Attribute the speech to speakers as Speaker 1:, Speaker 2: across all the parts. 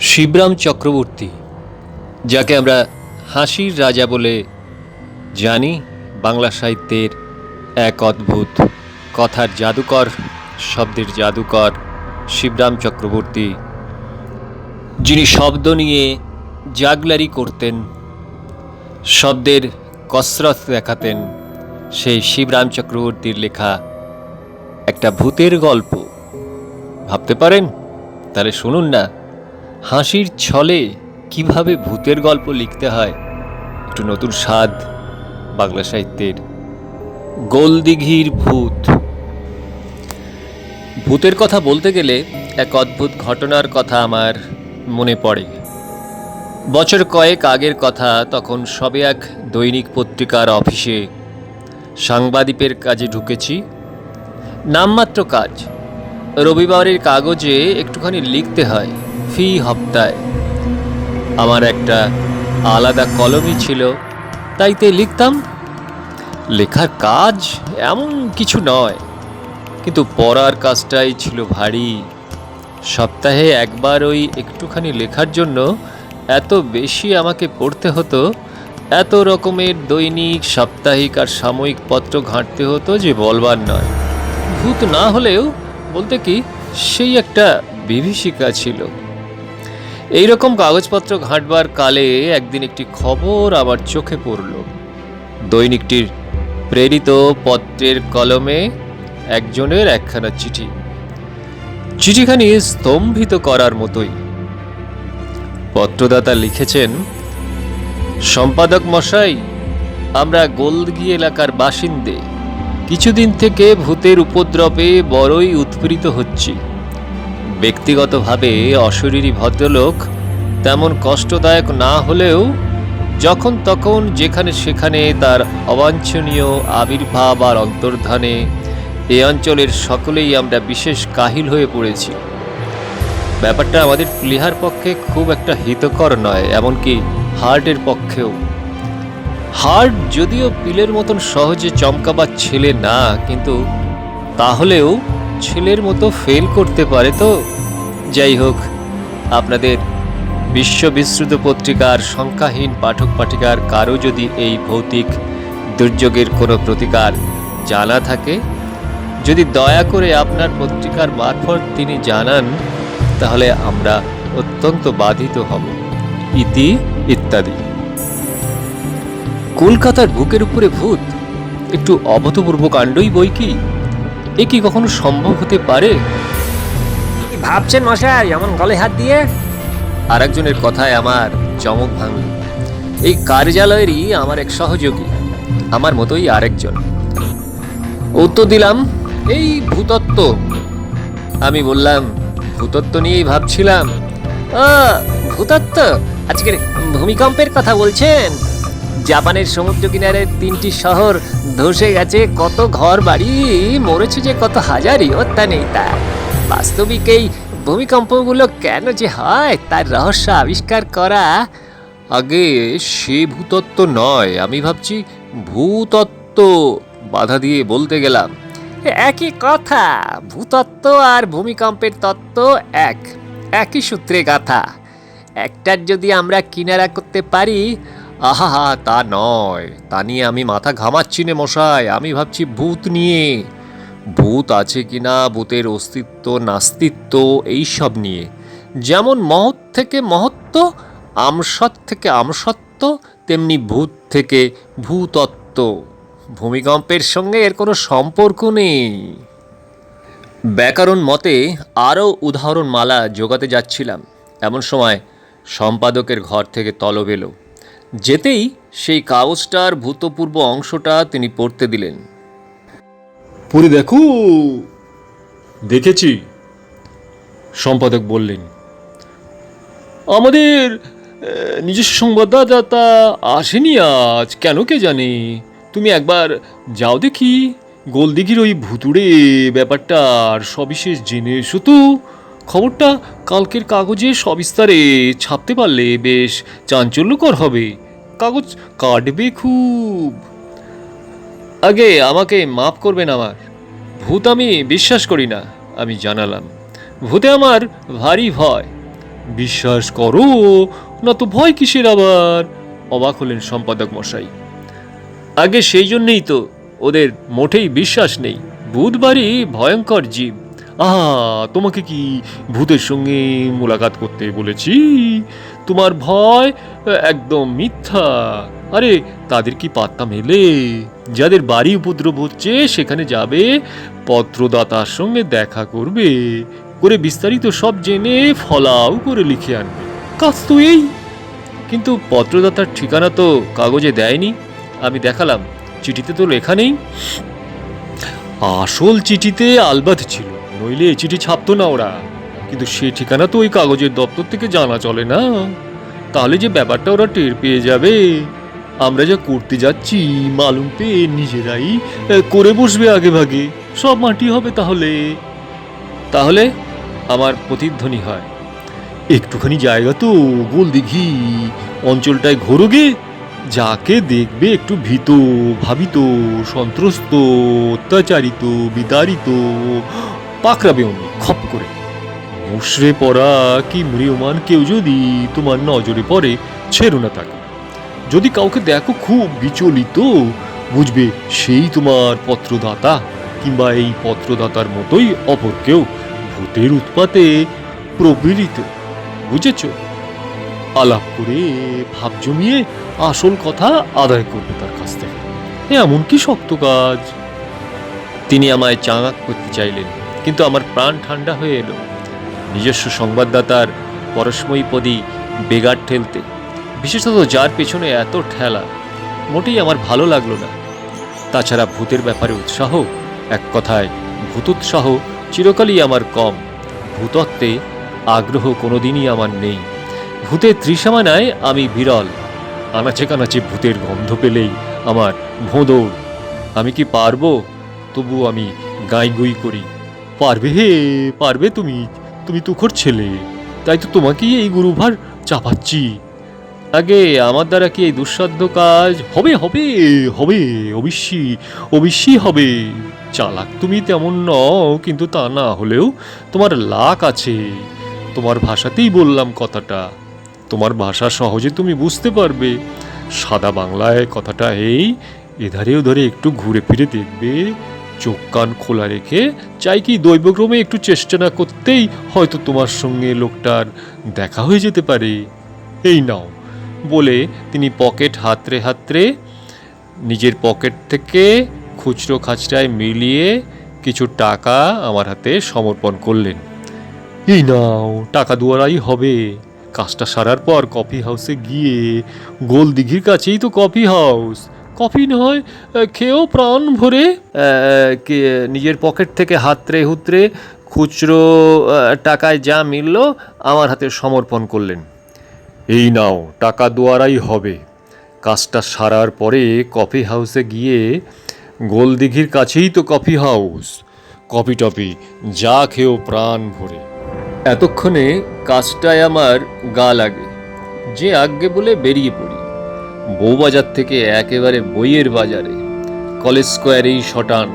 Speaker 1: শিবরাম চক্রবর্তী, যাকে আমরা হাসির রাজা বলে জানি, বাংলা সাহিত্যের এক অদ্ভুত কথার জাদুকর, শব্দের জাদুকর শিবরাম চক্রবর্তী, যিনি শব্দ নিয়ে জাগলারি করতেন, শব্দের কসরত দেখাতেন, সেই শিবরাম চক্রবর্তীর লেখা একটা ভূতের গল্প। ভাবতে পারেন? তাহলে শুনুন না। হাসির ছলে কীভাবে ভূতের গল্প লিখতে হয়? একটু নতুন স্বাদ বাংলা সাহিত্যের গোলদিঘির ভূত। ভূতের কথা বলতে গেলে এক অদ্ভুত ঘটনার কথা আমার মনে পড়ে। বছর কয়েক আগের কথা, তখন সবে এক দৈনিক পত্রিকার অফিসে সাংবাদিকের কাজে ঢুকেছি। নামমাত্র কাজ। রবিবারের কাগজে একটুখানি লিখতে হয়। ফি হপ্তায়। আমার একটা আলাদা কলমই ছিল তাইতে লিখতাম, লেখার কাজ এমন কিছু নয়, কিন্তু পড়ার কাজটাই ছিল ভারী। সপ্তাহে একবার ওই একটুখানি লেখার জন্য এত বেশি আমাকে পড়তে হতো, এত রকমের দৈনিক, সাপ্তাহিক আর সাময়িক পত্র ঘাঁটতে হতো যে বলবার নয়। ভূত না হলেও বলতে কি, সেই একটা বিভীষিকা ছিল। এই রকম কাগজপত্র ঘাঁটবার কালে একদিন একটি খবর আবার চোখে পড়ল। দৈনিকটির প্রেরিত পত্রের কলমে একজনের একখানা চিঠি। চিঠিখানি স্তম্ভিত করার মতোই। পত্রদাতা লিখেছেন, সম্পাদক মশাই, আমরা গোলদগি এলাকার বাসিন্দে। কিছুদিন থেকে ভূতের উপদ্রবে বড়ই উৎপীড়িত হচ্ছি। ব্যক্তিগতভাবে অশরীরী ভদ্রলোক তেমন কষ্টদায়ক না হলেও যখন তখন যেখানে সেখানে তার অবাঞ্ছনীয় আবির্ভাব আর অন্তর্ধানে এ অঞ্চলের সকলেই আমরা বিশেষ কাহিল হয়ে পড়েছি। ব্যাপারটা আমাদের প্লিহার পক্ষে খুব একটা হিতকর নয়, এমনকি হার্টের পক্ষেও। হার্ট যদিও পিলের মতন সহজে চমকাবার ছেলে না, কিন্তু তাহলেও ছেলের মতো ফেল করতে পারে তো? যাই হোক, আপনাদের বিশ্ববিশ্রুত পত্রিকার সংখ্যাহীন পাঠক পাঠিকার কারও যদি এই ভৌতিক দুর্যোগের কোনো প্রতিকার জানা থাকে, যদি দয়া করে আপনার পত্রিকার মারফত তিনি জানান, তাহলে আমরা অত্যন্ত বাধিত হব। ইতি ইত্যাদি। কলকাতার বুকের উপরে ভূত, একটু অভূতপূর্ব কাণ্ডই বই কি? এ কি কখনো সম্ভব হতে পারে?
Speaker 2: ভাবছেন মশাই? এমন গলে হাত দিয়ে?
Speaker 1: আর একজনের কথায় আমার চমক ভাঙল। এই কার্যালয়েরই আমার এক সহযোগী আমার মতোই আরেকজন। উত্তর দিলাম এই ভূতত্ত্ব। আমি বললাম ভূতত্ত্ব নিয়েই ভাবছিলাম।
Speaker 2: ভূতত্ত্ব? আজকের ভূমিকম্পের কথা বলছেন? জাপানের সমুদ্র কিনারে তিনটি শহর ধসে গেছে। কত ঘর বাড়ি মরেছে যে কত হাজারই হত্যা নেই তার বাস্তবিক এই ভূমিকম্পগুলো কেন যে হয়, তার রহস্য আবিষ্কার করা
Speaker 1: আগে সে ভূতত্ত্ব নয়। আমি ভাবছি ভূতত্ত্ব বাধা দিয়ে বলতে গেলাম।
Speaker 2: একই কথা, ভূতত্ত্ব আর ভূমিকম্পের তত্ত্ব এক, একই সূত্রে গাথা। একটার যদি আমরা কিনারা করতে পারি
Speaker 1: আহা তা নয়। তা নিয়ে আমি মাথা ঘামাচ্ছি নে মশাই, আমি ভাবছি ভূত নিয়ে। ভূত আছে কিনা ভূতের অস্তিত্ব, নাস্তিত্ব, এইসব নিয়ে। যেমন মহৎ থেকে মহত্ব, আমসৎ থেকে আমসত্ব তেমনি ভূত থেকে ভূতত্ত্ব ভূমিকম্পের সঙ্গে এর কোনো সম্পর্ক নেই। ব্যাকরণ মতে আরও উদাহরণমালা জোগাতে যাচ্ছিলাম। এমন সময় সম্পাদকের ঘর থেকে তলব এলো। যেতেই সেই কাগজটার ভূতপূর্ব অংশটা তিনি পড়তে দিলেন। পড়ে দেখো। দেখেছি, সম্পাদক বললেন। আমাদের নিজস্ব সংবাদদাতা আসেনি আজ, কেন কে জানে? তুমি একবার যাও দেখি। গোলদিঘির ওই ভুতুড়ে ব্যাপারটার সবিশেষ জেনে এসো তো। খবরটা কালকের কাগজে সবিস্তারে ছাপতে পারলে বেশ চাঞ্চল্যকর হবে। কাগজ কাটবে খুব। আগে আমাকে মাফ করবেন আমার। ভূত আমি বিশ্বাস করি না, আমি জানালাম। ভূতে আমার ভারী ভয়। বিশ্বাস করো, না তো ভয় কিসের আবার? অবাক হলেন সম্পাদক মশাই। আগে সেই জন্যেই তো ওদের মোটেই বিশ্বাস নেই। বুধবারই ভয়ঙ্কর জীব। আহা, তোমাকে কি ভূতের সঙ্গে মোলাকাত করতে বলেছি? তোমার ভয় একদম মিথ্যা। আরে, তাদের কি পাত্তা মেলে? যাদের বাড়ি উপদ্রব হচ্ছে, সেখানে যাবে, পত্রদাতার সঙ্গে দেখা করবে, করে বিস্তারিত সব জেনে ফলাও করে লিখে আনবে। কাজ তো এই। কিন্তু পত্রদাতার ঠিকানা তো কাগজে দেয়নি। আমি দেখালাম, চিঠিতে তো লেখা নেই। আসল চিঠিতে আলবাত ছিল। নইলে এ চিঠি ছাপতো না ওরা। কিন্তু সে ঠিকানা তো ওই কাগজের দপ্তর থেকে জানা চলে না। তাহলে যে ব্যাপারটা ওরা টের পেয়ে যাবে। আমরা যা করতে যাচ্ছি, মালুম পেয়ে নিজেরাই করে বসবে আগে ভাগে সব মাটি হবে তাহলে। তাহলে আমার প্রতিধ্বনি হয়। একটুখানি জায়গা তো, গোল দিঘি। অঞ্চলটায় ঘোরোগে। যাকে দেখবে একটু ভীত, ভাবিত, সন্ত্রস্ত, অত্যাচারিত, বিতাড়িত। পাকড়াবে অমনি খপ করে। মুশড়ে পড়া কি মৃয়মান কেউ যদি তোমার নজরে পড়ে, ছেড়ো না তাকে। যদি কাউকে দেখো খুব বিচলিত, বুঝবে সেই তোমার পত্রদাতা কিংবা এই পত্রদাতার মতোই অপর কেউ ভূতের উৎপাতে প্রবীরিত বুঝেছ? আলাপ করে ভাব জমিয়ে আসল কথা আদায় করবে তার কাছ থেকে। এমন কি শক্ত কাজ। তিনি আমায় চাঙাক করতে চাইলেন। কিন্তু আমার প্রাণ ঠান্ডা হয়ে এলো। নিজস্ব সংবাদদাতার পরস্ময়ীপদী বেগার ঠেলতে। বিশেষত যার পেছনে এত ঠেলা, মোটেই আমার ভালো লাগল না। তাছাড়া ভূতের ব্যাপারে উৎসাহ, এক কথায় ভূতোৎসাহ চিরকালই আমার কম। ভূতত্ত্বে আগ্রহ কোনোদিনই আমার নেই। ভূতের ত্রিসীমানায় আমি বিরল। আনাচে কানাচে ভূতের গন্ধ পেলেই আমার ভোঁদৌড়। আমি কি পারব? তবু আমি গাই গুই করি। পারবে হে, পারবে তুমি তুমি তুখর ছেলে। তাই তো তোমাকেই এই গুরুভার চাপাচ্ছি। আগে আমার দ্বারা কি এই দুঃসাধ্য কাজ হবে হবে হবে অবশ্যই অবশ্যই হবে। চালাক তুমি তেমন নও, কিন্তু তা না হলেও তোমার লাক আছে। তোমার ভাষাতেই বললাম কথাটা। তোমার ভাষা সহজে তুমি বুঝতে পারবে। সাদা বাংলায় কথাটা এই, এধারে ওধারে একটু ঘুরে ফিরে দেখবে। চোখ কান খোলা রেখে চাই কি দৈবক্রমে একটু চেষ্টা না করতেই হয়তো তোমার সঙ্গে লোকটার দেখা হয়ে যেতে পারে। এই নাও, বলে তিনি পকেট হাতড়ে হাতড়ে নিজের পকেট থেকে খুচরো খাচরায় মিলিয়ে কিছু টাকা আমার হাতে সমর্পণ করলেন। এই নাও, টাকা দুয়ারাই হবে। কাজটা সারার পর কফি হাউসে গিয়ে গোল দিঘির কাছেই তো কফি হাউস। কফি নয় খেয়েও প্রাণ ভরে। নিজের পকেট থেকে হাতড়ে হুতরে খুচরো টাকায় যা মিলল আমার হাতে সমর্পণ করলেন। এই নাও, টাকা দুয়ারাই হবে। কাজটা সারার পরে কফি হাউসে গিয়ে গোলদিঘির কাছেই তো কফি হাউস। কফি টপি, যা খেয়েও প্রাণ ভরে। এতক্ষণে কাজটায় আমার গা লাগে, যে আজ্ঞে বলে বেরিয়ে পড়ি। বউবাজার থেকে একেবারে বইয়ের বাজারে, কলেজ স্কোয়ারেই শটান।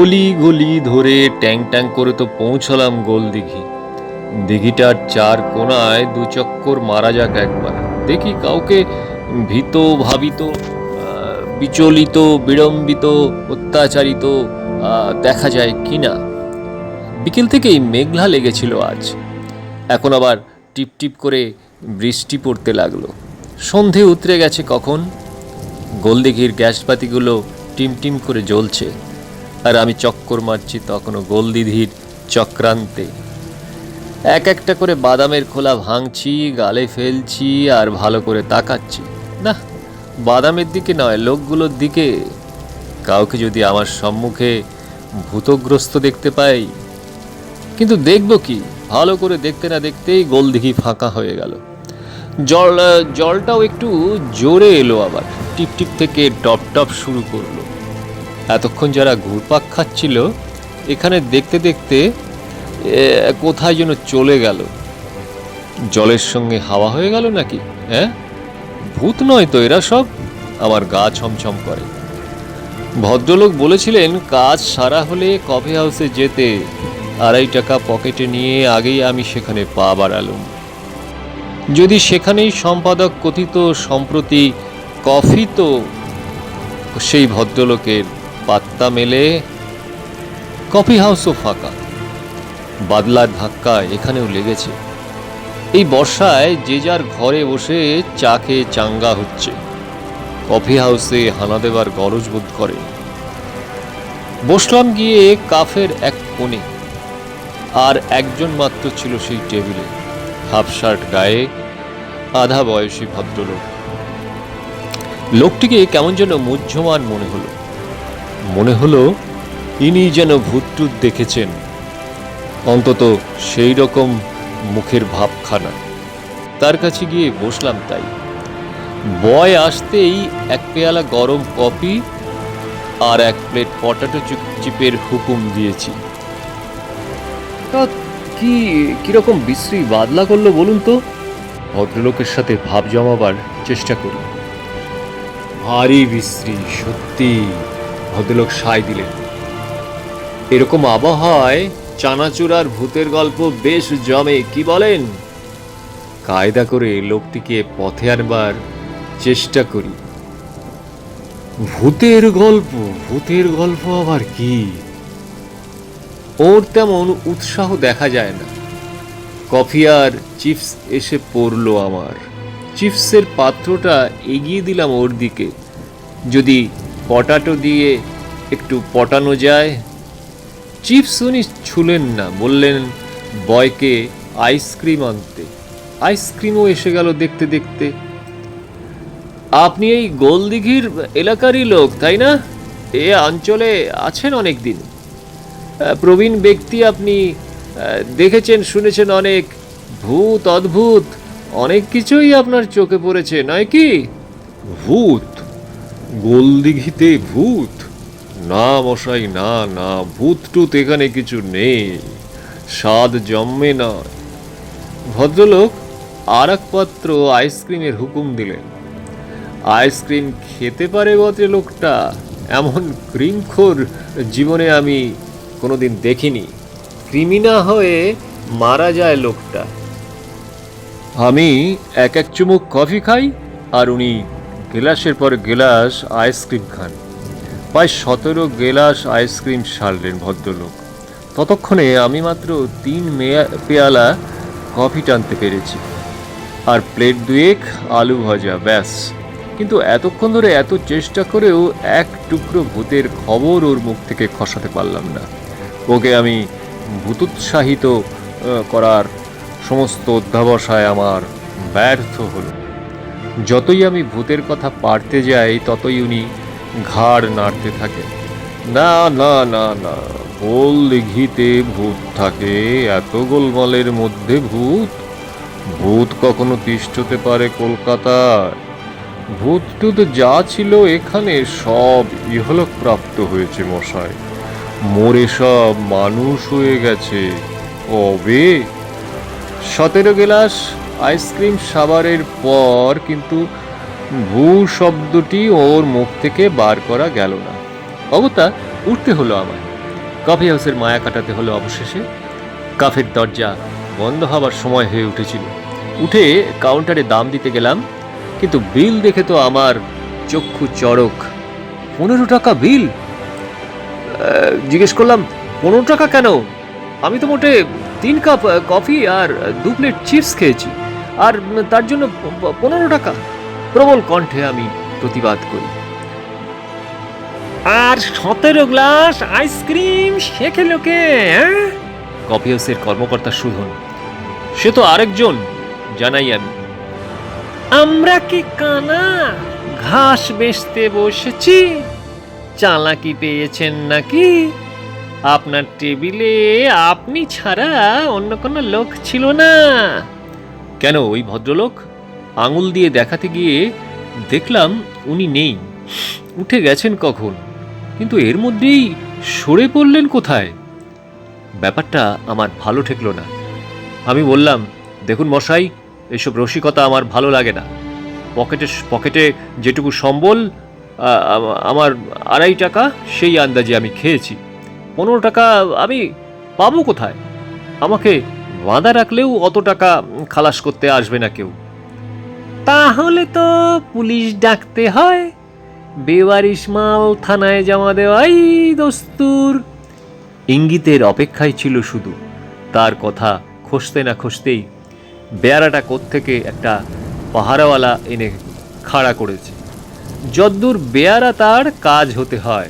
Speaker 1: অলি গলি ধরে ট্যাং ট্যাং করে তো পৌঁছলাম গোলদিঘি দিঘিটার চার কোনায় দু চক্কর মারা যাক একবার। দেখি কাউকে ভীত, ভাবিত বিচলিত, বিড়ম্বিত, অত্যাচারিত দেখা যায় কিনা। বিকেল থেকেই মেঘলা লেগেছিল আজ। এখন আবার টিপ টিপ করে বৃষ্টি পড়তে লাগল। সন্ধে উতরে গেছে কখন? গোলদিঘির গ্যাসবাতিগুলো টিম টিম করে জ্বলছে, আর আমি চক্কর মারছি তখনও গোলদিঘির চক্রান্তে। এক একটা করে বাদামের খোলা ভাঙছি, গালে ফেলছি, আর ভালো করে তাকাচ্ছি। না, বাদামের দিকে নয়, লোকগুলোর দিকে। কাউকে যদি আমার সম্মুখে ভূতগ্রস্ত দেখতে পাই, কিন্তু দেখব কি? ভালো করে দেখতে না দেখতেই গোলদিঘি ফাঁকা হয়ে গেল। জল জলটাও একটু জোরে এলো আবার। টিপ টিপ থেকে টপ টপ শুরু করল। এতক্ষণ যারা ঘুরপাক খাচ্ছিল, এখানে দেখতে দেখতে কোথায় যেন চলে গেল। জলের সঙ্গে হাওয়া হয়ে গেল নাকি হ্যাঁ? ভূত নয় তো এরা সব? আমার গা ছমছম করে। ভদ্রলোক বলেছিলেন, কাজ সারা হলে কফি হাউসে যেতে। আড়াই টাকা পকেটে নিয়ে আগেই আমি সেখানে পা বাড়ালুম। যদি সেখানেই সম্পাদক কথিত সম্প্রতি কফি তো সেই ভদ্রলোকের পাত্তা মেলে, কফি হাউসও ফাঁকা, বাদলার ধাক্কা এখানেও লেগেছে। এই বর্ষায় যে যার ঘরে বসে চা খেয়ে চাঙ্গা হচ্ছে, কফি হাউসে হানা দেবার গরজ বোধ করে। বসলাম গিয়ে কাফের এক কোণে, আর একজন মাত্র ছিল সেই টেবিলে। হাফ শার্ট গায়ে আধা বয়সী ভদ্রলোক। লোকটিকে কেমন যেন মুহ্যমান মনে হলো। মনে হলো ইনি যেন ভূতটুত দেখেছেন। অন্তত সেই রকম মুখের ভাবখানা। তার কাছে গিয়ে বসলাম তাই। বয় আসতেই এক পেয়ালা গরম কফি আর এক প্লেট পটাটো চিপের হুকুম দিয়েছি। কি, কীরকম বিশ্রী বাদলা করল বলুন তো? ভদ্রলোকের সাথে ভাব জমাবার চেষ্টা করি। ভারী বিশ্রী, সত্যি, ভদ্রলোক সায় দিলেন। এরকম আবহাওয়ায় চানাচুরার ভূতের গল্প বেশ জমে, কি বলেন? কায়দা করে লোকটিকে পথে আনবার চেষ্টা করি। ভূতের গল্প ভূতের গল্প আবার কি? ওর তেমন উৎসাহ দেখা যায় না। কফি আর চিপস এসে পড়ল আমার। চিপসের পাত্রটা এগিয়ে দিলাম ওর দিকে। যদি পটাটো দিয়ে একটু পটানো যায়। চিপস উনি ছুলেন না, বললেন, বয়কে আইসক্রিম আনতে। আইসক্রিমও এসে গেল দেখতে দেখতে। আপনি এই গোলদিঘির এলাকারই লোক, তাই না? এ অঞ্চলে আছেন অনেক দিন প্রবীণ ব্যক্তি আপনি দেখেছেন, শুনেছেন অনেক। ভূত, অদ্ভুত, অনেক কিছুই আপনার চোখে পড়েছে, নয় কি? ভূত, গোলদিঘিতে ভূত। না মশাই, না না ভূত টুত এখানে কিছু নেই। স্বাদ জন্মে না ভদ্রলোক আর পাত্র আইসক্রিমের হুকুম দিলেন। আইসক্রিম খেতে পারে বটে লোকটা, এমন ক্রিমখোর জীবনে আমি কোনোদিন দেখিনি। ক্রিমিনা হয়ে মারা যায় লোকটা। আমি এক এক চুমুক কফি খাই, আর উনি গেলাসের পর গেলাস আইসক্রিম খান। প্রায় সতেরো গেলাস আইসক্রিম সারলেন ভদ্রলোক। ততক্ষণে আমি মাত্র তিন পেয়ালা কফি টানতে পেরেছি। আর প্লেট দুয়েক আলু ভাজা, ব্যাস। কিন্তু এতক্ষণ ধরে এত চেষ্টা করেও এক টুকরো ভূতের খবর ওর মুখ থেকে খসাতে পারলাম না। ওকে আমি ভূতোৎসাহিত করার সমস্ত অধ্যাবসায় আমার ব্যর্থ হলো। যতই আমি ভূতের কথা পারতে যাই, ততই উনি ঘাড় নাড়তে থাকেন। না না না না গোল দিঘিতে ভূত থাকে, এত গোলমালের মধ্যে ভূত? ভূত কখনো তিষ্ঠতে পারে কলকাতায়? ভূত টুত যা ছিল এখানে সব ইহলোক প্রাপ্ত হয়েছে মশাই মোরে সব মানুষ হয়ে গেছে। কবে? সতেরো গেলাস আইসক্রিম সাবারের পর কিন্তু ভূ শব্দটি ওর মুখ থেকে বার করা গেল না। অগত্যা উঠতে হলো আমার কফি হাউসের মায়া কাটাতে হলো অবশেষে। কাফের দরজা বন্ধ হবার সময় হয়ে উঠেছিল। উঠে কাউন্টারে দাম দিতে গেলাম, কিন্তু বিল দেখে তো আমার চক্ষু চড়ক। পনেরো টাকা বিল? জিজ্ঞেস করলাম, পনেরো টাকা কেন? আমি তো মোটে তিন কাপ কফি আর দু প্লেট চিপস খেয়েছি। আর তার জন্য পনেরো টাকা। প্রবল কণ্ঠে আমি প্রতিবাদ করি।
Speaker 2: আর সতেরো গ্লাস আইসক্রিম সে খেলো কে হ্যাঁ?
Speaker 1: কফি হাউসের কর্মকর্তা সুধন সে তো আরেকজন, জানাই আমি।
Speaker 2: আমরা কি কানা ঘাস বেচতে বসেছি? চালাকি পেয়েছেন নাকি? আপনার টেবিলে আপনি ছাড়া অন্য কোনো লোক ছিল না।
Speaker 1: কেন ওই ভদ্রলোক? আঙুল দিয়ে দেখাতে গিয়ে দেখলাম উনি নেই। উঠে গেছেন কখন? কিন্তু এর মধ্যেই সরে পড়লেন কোথায়? ব্যাপারটা আমার ভালো ঠেকলো না। আমি বললাম, দেখুন মশাই, এসব রসিকতা আমার ভালো লাগে না। পকেটে পকেটে যেটুকু সম্বল আমার আড়াই টাকা সেই আন্দাজে আমি খেয়েছি। পনেরো টাকা আমি পাবো কোথায়? আমাকে বাঁধা রাখলেও অত টাকা খালাস করতে আসবে না কেউ। তাহলে তো পুলিশ ডাকতে হয়। বেওয়ারিশ মাল থানায় জমা দেওয়াই দস্তুর। ইঙ্গিতের অপেক্ষায় ছিল শুধু, তার কথা খসতে না খসতেই বেয়ারাটা কোত্থেকে একটা পাহারাওয়ালা এনে খাড়া করেছে। যদ্দূর বেয়ারা তার কাজ হতে হয়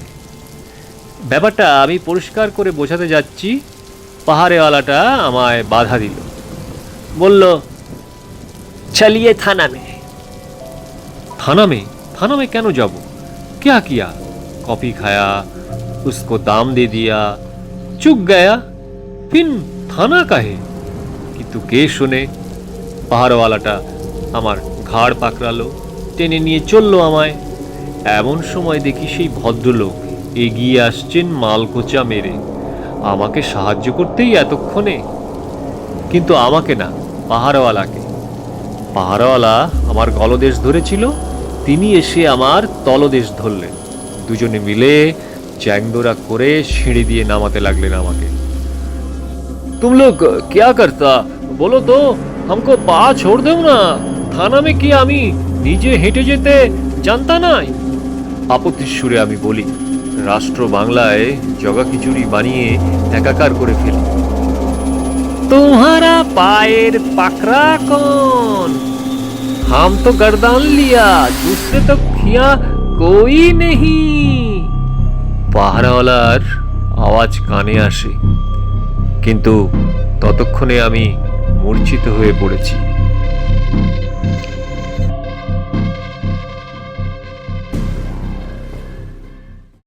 Speaker 1: ব্যাপারটা আমি পরিষ্কার করে বোঝাতে যাচ্ছি পাহাড়েওয়ালাটা আমায় বাধা দিল বলল
Speaker 2: চলিয়ে থানা মে
Speaker 1: थाना में थाना में क्यों যাব क्या किया कॉफी खाया उसको दाम दे दिया चुक गया फिर थाना का है কিন্তু কে শুনে পাহাড়ওয়ালাটা আমার ঘাড় পাকড়ালো টেনে নিয়ে চললো আমায় এমন সময় দেখি সেই ভদ্রলোক এগিয়ে আসছেন মালকোচা মেরে আমাকে সাহায্য করতেই এতক্ষণে কিন্তু আমাকে না পাহাড়ওয়ালাকে পাহারাওয়ালা আমার গলদেশ ধরেছিল তিনি এসে আমার তলদেশ ধরলেন দুজনে মিলে চ্যাংদোরা করে সিঁড়ি দিয়ে নামাতে লাগলেন আমাকে तुम लोग क्या करता बोलो तो हमको पा छोड़ दो না থানা মে কি আমি নিজে হেঁটে যেতে জানতা নাই? আপত্তির সুরে আমি বলি রাষ্ট্র বাংলায় জগা খিচুড়ি বানিয়ে একাকার করে ফেলি। তোমারা পায়ের পাকড়া কন। হাম তো গর্দান লিয়া দুসরে তো খিয়া কই নেহি। পাহারাওয়ালার আওয়াজ কানে আসে কিন্তু ততক্ষণে আমি মূর্ছিত হয়ে পড়েছি।